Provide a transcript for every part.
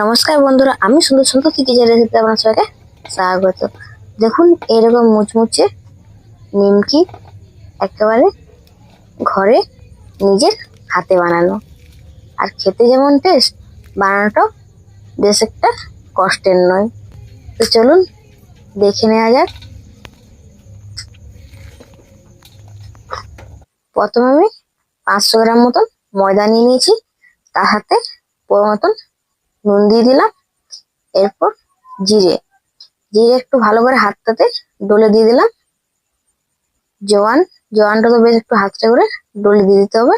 নমস্কার বন্ধুরা, আমি সুন্দর সুন্দর কিচেন রেসিপিতে আপনার সবাইকে স্বাগত। দেখুন, এরকম মুচমুচে নিমকি একেবারে ঘরে নিজের হাতে বানানো। আর খেতে যেমন টেস্ট বানানোটাও বেশ একটা কষ্টের নয়। তো চলুন, দেখে নেওয়া যাক। প্রথমে আমি পাঁচশো গ্রাম মতন ময়দা নিয়ে নিয়েছি। তার হাতে পর মতন নুন দিয়ে দিলাম। এরপর জিরে। জিরে একটু ভালো করে হাতটাতে ডলে দিয়ে দিলাম। জোয়ান, জোয়ানটা তো বেশ একটু হাতটা করে ডলে দিয়ে দিতে হবে।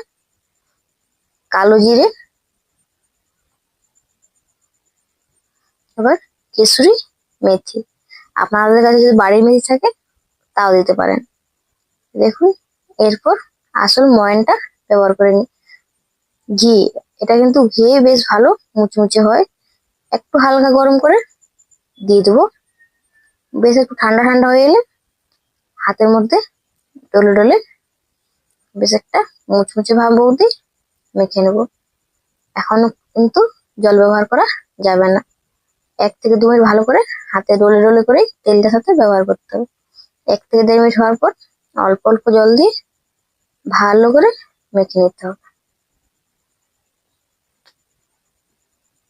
কালো জিরে। এবার কেশরি, মেথি। আপনাদের কাছে যদি বাড়ির মেথি থাকে, তাও দিতে পারেন। দেখুন, এরপর আসল ময়নটা ব্যবহার করে নিই ঘি এটা কিন্তু ঘি বেশ ভালো মুচমুচে হয়। একটু হালকা গরম করে দিয়ে দেবো। বেশ একটু ঠান্ডা ঠান্ডা হয়ে এলে হাতের মধ্যে ডলে ডলে বেশ একটা মুচমুচে ভাব অবধি মেখে নেব। এখনও কিন্তু জল ব্যবহার করা যাবে না। এক থেকে দু মিনিট ভালো করে হাতে ডলে ডলে করে তেলটার সাথে ব্যবহার করতে হবে। এক থেকে দেড় মিনিট হওয়ার পর অল্প অল্প জল দিয়ে ভালো করে মেখে নিতে হবে।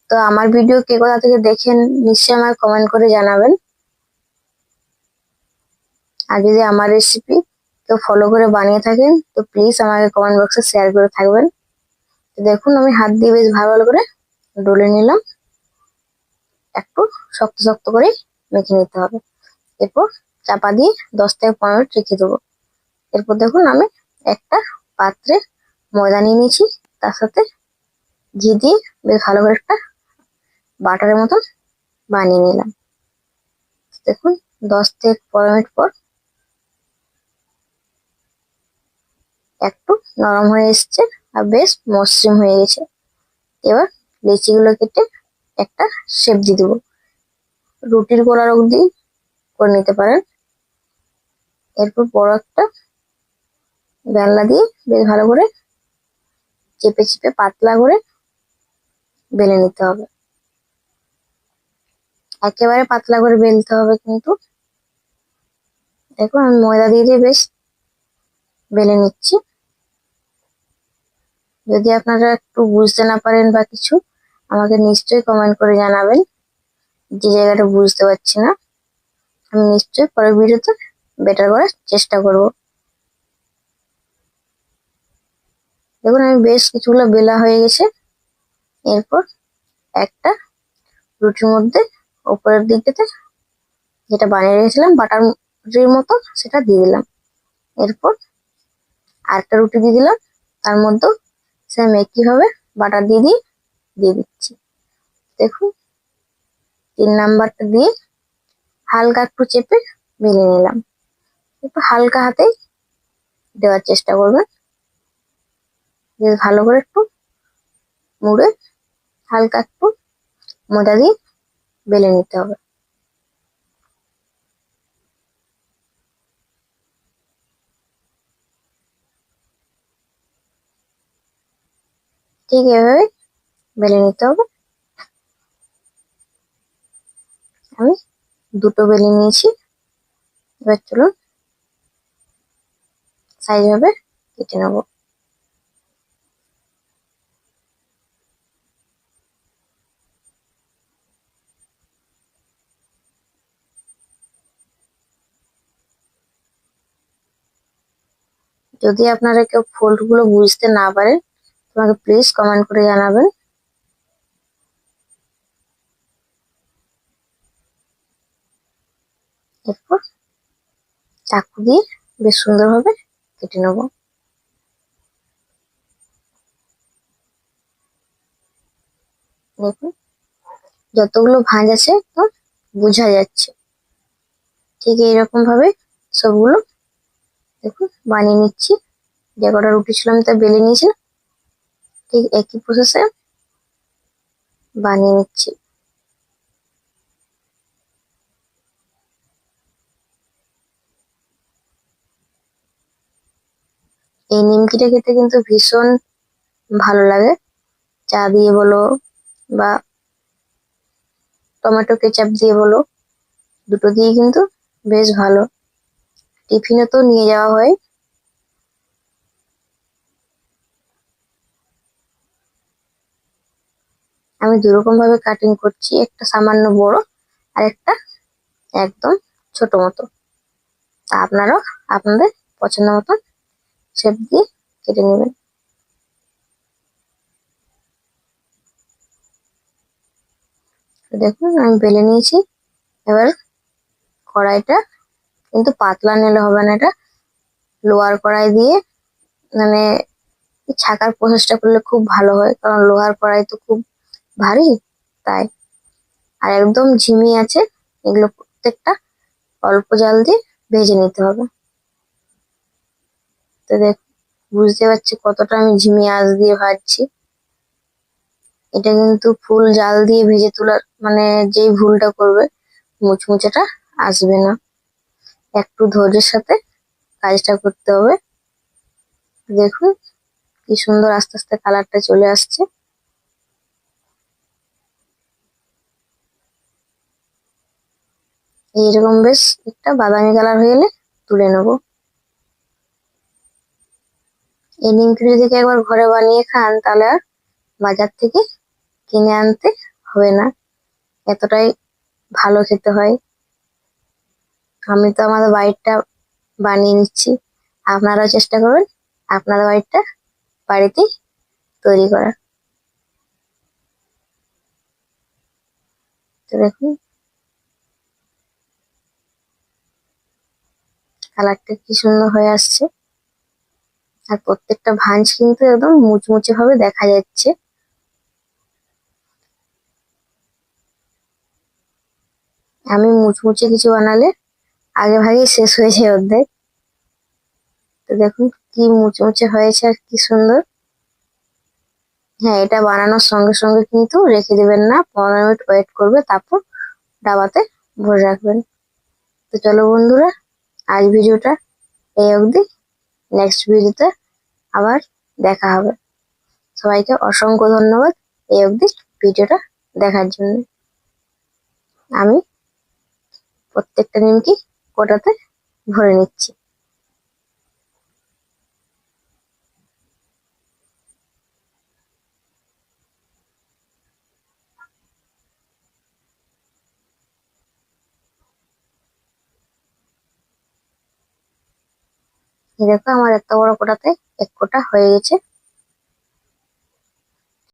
তো আমার ভিডিও কে কোথা থেকে দেখেন, নিশ্চয়ই আমাকে কমেন্ট করে জানাবেন। আর যদি আমার রেসিপি কেউ ফলো করে বানিয়ে থাকেন, তো প্লিজ আমাকে কমেন্ট বক্সে শেয়ার করে থাকবেন। তো দেখুন, আমি হাত দিয়ে বেশ ভালো ভালো করে ডলে নিলাম। একটু শক্ত শক্ত করে মেখে নিতে হবে। এরপর চাপা দিয়ে দশ থেকে পনেরো মিনিট রেখে দেবো। এরপর দেখুন, আমি একটা পাত্রে ময়দা নিয়ে নিয়েছি। তার সাথে ঘি দিয়ে বেশ ভালো করে একটা বাটারের মতন বানিয়ে নিলাম। দেখুন, দশ থেকে পনেরো মিনিট পর একটু নরম হয়ে এসছে আর বেশ মসৃণ হয়ে গেছে। এবার লিচিগুলো কেটে একটা শেপ দিয়ে দেবো। রুটির গোলার অবধি করে নিতে পারেন। এরপর বড় একটা বেলনা দিয়ে বেশ ভালো করে চেপে চেপে পাতলা করে বেলে নিতে হবে। একেবারে পাতলা করে বেলতে হবে কিন্তু। দেখুন, আমি ময়দা দিয়ে দিয়ে বেশ বেলে নিচ্ছি। যদি আপনারা একটু বুঝতে না পারেন বা কিছু, আমাকে নিশ্চয়ই কমেন্ট করে জানাবেন। যে জায়গাটা বুঝতে পারছি না, আমি নিশ্চয়ই পরের ভিডিওতে বেটার করার চেষ্টা করব। দেখুন, আমি বেশ কিছুগুলো বেলা হয়ে গেছে। এরপর একটা রুটির মধ্যে উপরের দিকটাতে যেটা বানিয়ে রেখেছিলাম, বাটার মতো সেটা দিয়ে দিলাম। এরপর আরেকটা রুটি দিয়ে দিলাম। তার মধ্যেও সেম একইভাবে বাটার দিয়ে দিয়ে দিয়ে দিচ্ছি। দেখুন, তিন নাম্বারটা দিয়ে হালকা একটু চেপে মেলে নিলাম। একটু হালকা হাতেই দেওয়ার চেষ্টা করবেন। ভালো করে একটু মুড়ে হালকা একটু মোদা দিয়ে বেলে নিতে হবে। ঠিক এভাবে বেলে নিতে হবে। আমি দুটো বেলে নিয়েছি। এবার চলুন সাইজ ভাবে কেটে নেব। যদি আপনারা কেউ ফোল্ডগুলো বুঝতে না পারেন, তোমাকে প্লিজ কমেন্ট করে জানাবেন। এরপর চাকু দিয়ে বেশ সুন্দরভাবে কেটে নেব। দেখুন, যতগুলো ভাঁজ আছে তো বোঝা যাচ্ছে। ঠিক এইরকম ভাবে সবগুলো দেখুন, বানিয়ে নিচ্ছি। যে কটা রুটি ছিল আমি তা বেলে নিয়েছিলাম ঠিক একই প্রসেসে বানিয়ে নিচ্ছি। এই নিমকিটা খেতে কিন্তু ভীষণ ভালো লাগে। চা দিয়ে বলো বা টমেটো কেচাপ দিয়ে বলো, দুটো দিয়ে কিন্তু বেশ ভালো। টিফিনে তো নিয়ে যাওয়া হয়। আমি দুরকম ভাবে কাটিং করছি, একটা সামান্য বড় আর একটা একদম ছোট মতো। তা আপনারাও আপনাদের পছন্দ মতন শেপ দিয়ে কেটে নেবেন। দেখুন, আমি বেলে নিয়েছি। এবার কড়াইটা কিন্তু পাতলা নিলে হবে না এটা। লোহার কড়াই দিয়ে মানে ছাকার প্রসেসটা করলে খুব ভালো হয়, কারণ লোহার কড়াই তো খুব ভারী, তাই। আর একদম ঝিমি আছে, এগুলো প্রত্যেকটা অল্প জাল দিয়ে ভেজে নিতে হবে। তো দেখ, বুঝতে পারছি কতটা আমি ঝিমি আঁচ দিয়ে ভাজছি। এটা কিন্তু ফুল জাল দিয়ে ভেজে তোলার মানে যেই ভুলটা করবে, মুচমুচেটা আসবে না। একটু ধৈর্যের সাথে কাজটা করতে হবে। দেখুন কি সুন্দর আস্তে আস্তে কালারটা চলে আসছে। এইরকম বেশ একটা বাদামি কালার হয়ে এলে তুলে নেব। এই নিমকি যদি একবার ঘরে বানিয়ে খান, তাহলে আর বাজার থেকে কিনে আনতে হবে না। এতটাই ভালো খেতে হয়। আমি তো আমাদের বাড়িটা বানিয়ে নিচ্ছি। আপনারাও চেষ্টা করুন আপনাদের বাড়িটা বাড়িতেই তৈরি করার। তো দেখুন। কালারটা কি সুন্দর হয়ে আসছে। আর প্রত্যেকটা ভাঁজ কিন্তু একদম মুচমুচে ভাবে দেখা যাচ্ছে। আমি মুচমুচে কিছু বানালে আগে ভাগেই শেষ হয়েছে অর্ধেক তো দেখুন কি মুচমুচে হয়েছে আর কি সুন্দর। হ্যাঁ এটা বানানোর সঙ্গে সঙ্গে কিন্তু রেখে দেবেন না, পনেরো মিনিট ওয়েট করবে, তারপর ডাবাতে ভরে রাখবেন। তো চলো বন্ধুরা, আজ ভিডিওটা এই অবধি। নেক্সট ভিডিওতে আবার দেখা হবে। সবাইকে অসংখ্য ধন্যবাদ এই অবধি ভিডিওটা দেখার জন্য। আমি প্রত্যেকটা নিমকি কোটাতে ভরে নিচ্ছি। দেখো আমার এত বড় কোটাতে এক কোটা হয়ে গেছে।